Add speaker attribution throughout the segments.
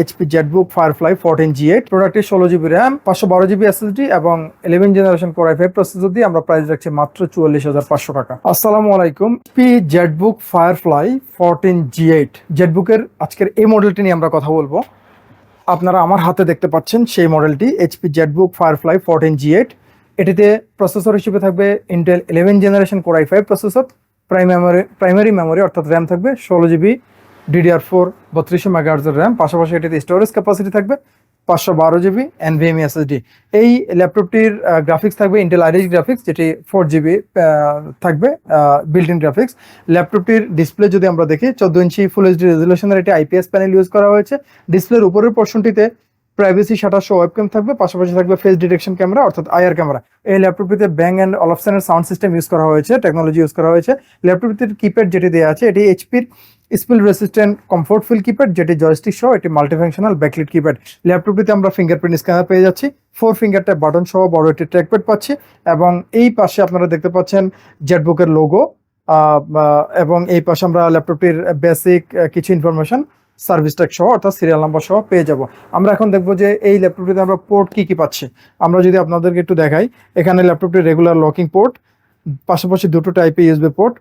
Speaker 1: HP ZBook Firefly fourteen G eight প্রোডাক্টের ষোলো GB RAM পাঁচশো বারো জিবি এসএসডি এবং eleven generation core I five processor দিয়ে আমরা প্রাইস রাখছি মাত্র চুয়াল্লিশ হাজার পাঁচশো টাকা। আসসালামু আলাইকুম। P ZBook Firefly fourteen G eight জেটবুকের আজকের এই মডেলটি নিয়ে আমরা কথা বলব। আপনারা আমার হাতে দেখতে পাচ্ছেন সেই মডেলটি HP ZBook Firefly fourteen G eight এটিতে প্রসেসর হিসেবে থাকবে Intel eleven generation core I five processor prime memory primary memory অর্থাৎ র্যাম থাকবে, ষোলো জিবি ডিডিআর ফোর বত্রিশশো মেগাহার্জের র্যাম পাশাপাশি এটিতে স্টোরেজ ক্যাপাসিটি থাকবে পাঁচশো বারো জিবি এনভিএমই এসএসডি এই ল্যাপটপটির গ্রাফিক্স থাকবে ইন্টেল আইরিশ গ্রাফিক্স যেটি ফোর জিবি থাকবে বিল্ট ইন গ্রাফিক্স ল্যাপটপটির ডিসপ্লে যদি আমরা দেখি, চোদ্দ ইঞ্চি ফুল এইচডি রেজলিউশনের একটি আইপিএস প্যানেল ইউজ করা হয়েছে। ডিসপ্লের উপরের পোর্শনটিতে প্রাইভেসি সাতাশশো ওয়েবক্যাম থাকবে, পাশাপাশি থাকবে ফেস ডিটেকশন ক্যামেরা অর্থাৎ আইআর ক্যামেরা এই ল্যাপটপটিতে ব্যাং অ্যান্ড অলফসেনের সাউন্ড সিস্টেম ইউজ করা হয়েছে টেকনোলজি ইউজ করা হয়েছে। ল্যাপটপটির কিপ্যাড যেটি দেওয়া আছে, এটি এইচপির spill resistant comfort feel keypad যেটি জয়স্টিক সহ এটি মাল্টিফাংশনাল ব্যাকলিট কিপ্যাড ল্যাপটপটিতে আমরা ফিঙ্গারপ্রিন্ট স্ক্যানার পেয়ে যাচ্ছি। ফোর ফিঙ্গার ফিঙ্গারটা বাটন সহ বড় একটি ট্র্যাকপ্যাড পাচ্ছি এবং এই পাশে আপনারা দেখতে পাচ্ছেন জেটবুকের লোগো এবং এই পাশে আমরা ল্যাপটপটির বেসিক কিছু ইনফরমেশন সার্ভিস ট্যাগ সহ অর্থাৎ সিরিয়াল নাম্বার সহ পেয়ে যাব। আমরা এখন দেখব যে এই ল্যাপটপটিতে আমরা পোর্ট কি কি পাচ্ছি। আমরা যদি আপনাদেরকে একটু দেখাই, এখানে ল্যাপটপটির রেগুলার লকিং পোর্ট পাশাপাশি দুটো টাইপে USB port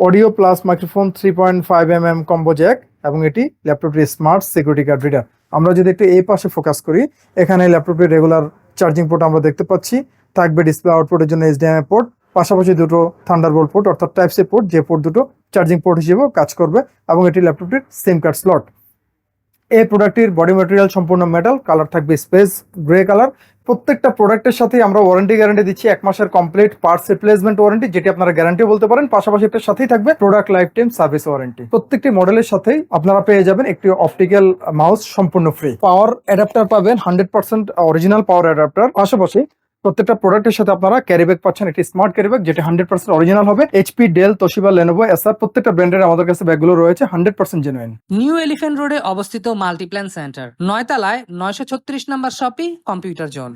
Speaker 1: audio plus microphone three point five M M combo jack এবং এটি ল্যাপটপটির স্মার্ট সিকিউরিটি কার্ড রিডার আমরা যদি একটু এই পাশে ফোকাস করি, এখানে ল্যাপটপটির রেগুলার চার্জিং পোর্ট আমরা দেখতে পাচ্ছি। থাকবে ডিসপ্লে আউটপোর্টের জন্য এইচডিএমআই পোর্ট পাশাপাশি দুটো থান্ডারবোল্ট পোর্ট অর্থাৎ টাইপ সি পোর্ট যে পোর্ট দুটো চার্জিং পোর্ট হিসেবেও কাজ করবে এবং এটি ল্যাপটপটির সিম কার্ড স্লট এই প্রোডাক্টটির বডি ম্যাটেরিয়াল সম্পূর্ণ মেটাল কালার থাকবে স্পেস গ্রে কালার প্রত্যেকটা প্রোডাক্টের সাথে আমরা ওয়ারেন্টি গ্যারান্টি দিচ্ছি, এক মাসের কমপ্লিট পার্টস রিপ্লেসমেন্ট ওয়ারেন্টি যেটি আপনারা গ্যারান্টি বলতে পারেন। পাশাপাশি এটার সাথেই থাকবে product life time service warranty প্রত্যেকটি মডেলের সাথেই আপনারা পেয়ে যাবেন একটি অপটিক্যাল মাউস সম্পূর্ণ ফ্রি পাওয়ার অ্যাডাপ্টার পাবেন hundred percent original power adapter পাশাপাশি প্রত্যেকটা প্রোডাক্টের সাথে আপনারা ক্যারি ব্যাগ পাচ্ছেন। এটি স্মার্ট ক্যারি ব্যাগ যেটা হান্ড্রেড পার্সেন্ট অরিজিনাল হবে। HP Dell Toshiba Lenovo Acer প্রত্যেকটা ব্র্যান্ডের আমাদের কাছে ব্যাগগুলো রয়েছে hundred percent genuine
Speaker 2: New Elephant রোডে অবস্থিত মাল্টিপ্ল্যান সেন্টার নয়তলায় নয়শো ছত্রিশ নম্বর শপি কম্পিউটার জোন